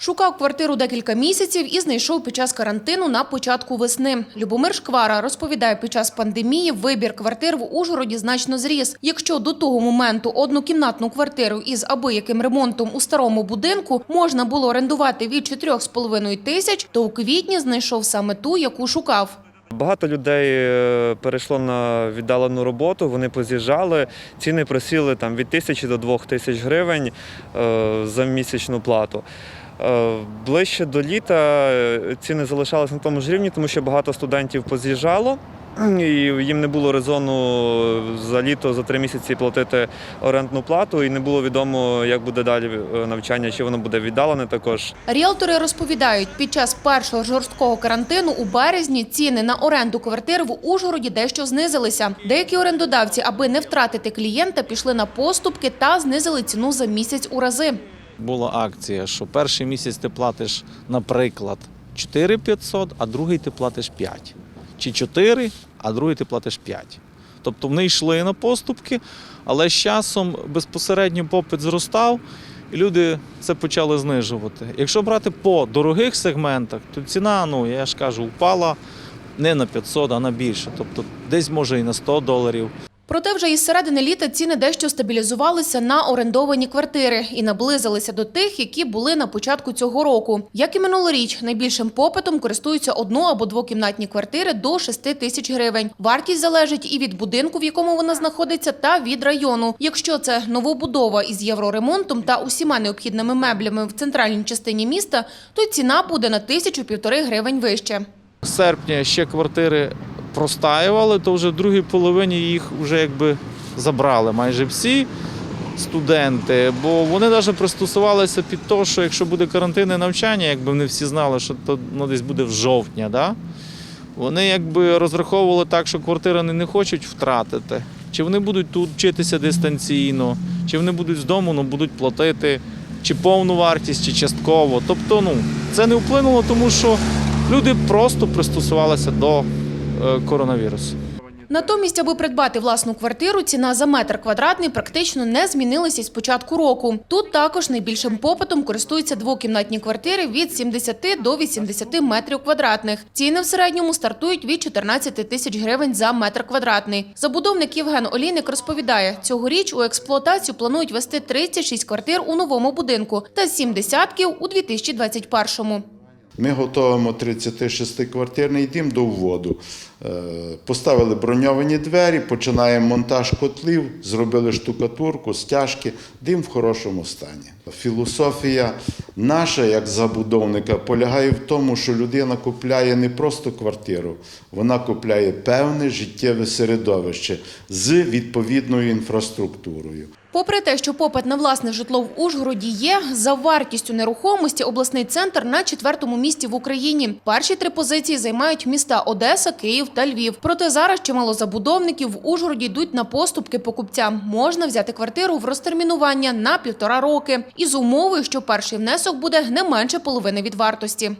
Шукав квартиру декілька місяців і знайшов під час карантину на початку весни. Любомир Шквара розповідає, під час пандемії вибір квартир в Ужгороді значно зріс. Якщо до того моменту однокімнатну квартиру із абияким ремонтом у старому будинку можна було орендувати від 4,5 тисяч, то у квітні знайшов саме ту, яку шукав. Багато людей е, перейшло на віддалену роботу, вони поз'їжджали, ціни просіли там від тисячі до двох тисяч гривень е, за місячну плату. Е, Ближче до літа е, ціни залишалися на тому ж рівні, тому що багато студентів поз'їжджало. І їм не було резону за літо за три місяці платити орендну плату, і не було відомо, як буде далі е, навчання, чи воно буде віддалене також. Ріелтори розповідають, під час першого жорсткого карантину у березні ціни на оренду квартир в Ужгороді дещо знизилися. Деякі орендодавці, аби не втратити клієнта, пішли на поступки та знизили ціну за місяць у рази. Була акція, що перший місяць ти платиш, наприклад, 4500, а другий ти платиш 5. Чи 4, а другий ти платиш 5. Тобто вони йшли на поступки, але з часом безпосередньо попит зростав, і люди це почали знижувати. Якщо брати по дорогих сегментах, то ціна, ну я ж кажу, впала не на 500, а на більше. Тобто десь може і на 100 доларів. Проте вже із середини літа ціни дещо стабілізувалися на орендовані квартири і наблизилися до тих, які були на початку цього року. Як і минулоріч, найбільшим попитом користуються одно- або двокімнатні квартири до 6 тисяч гривень. Вартість залежить і від будинку, в якому вона знаходиться, та від району. Якщо це новобудова із євроремонтом та усіма необхідними меблями в центральній частині міста, то ціна буде на тисячу-півтори гривень вище. З серпня ще квартири простаювали, то вже в другій половині їх вже якби забрали майже всі студенти, бо вони навіть пристосувалися під те, що якщо буде карантинне навчання, якби вони всі знали, що то ну, десь буде в жовтня, да? вони якби розраховували так, що квартири вони не хочуть втратити. Чи вони будуть тут вчитися дистанційно, чи вони будуть з дому, ну будуть платити чи повну вартість, чи частково. Тобто, ну, це не вплинуло, тому що люди просто пристосувалися до коронавірусу. Натомість, аби придбати власну квартиру, ціна за метр квадратний практично не змінилася з початку року. Тут також найбільшим попитом користуються двокімнатні квартири від 70 до 80 метрів квадратних. Ціни в середньому стартують від 14 тисяч гривень за метр квадратний. Забудовник Євген Олійник розповідає, цьогоріч у експлуатацію планують вести 36 квартир у новому будинку та 7 десятків у 2021-му. Ми готуємо 36-квартирний дім до вводу. Е, Поставили броньовані двері, починаємо монтаж котлів, зробили штукатурку, стяжки, дим в хорошому стані. Філософія наша, як забудовника, полягає в тому, що людина купляє не просто квартиру, вона купляє певне життєве середовище з відповідною інфраструктурою. Попри те, що попит на власне житло в Ужгороді є, за вартістю нерухомості обласний центр на четвертому місці в Україні. Перші три позиції займають міста Одеса, Київ та Львів. Проте зараз чимало забудовників в Ужгороді йдуть на поступки покупцям. Можна взяти квартиру в розтермінування на півтора роки із умовою, що перший внесок буде не менше половини від вартості.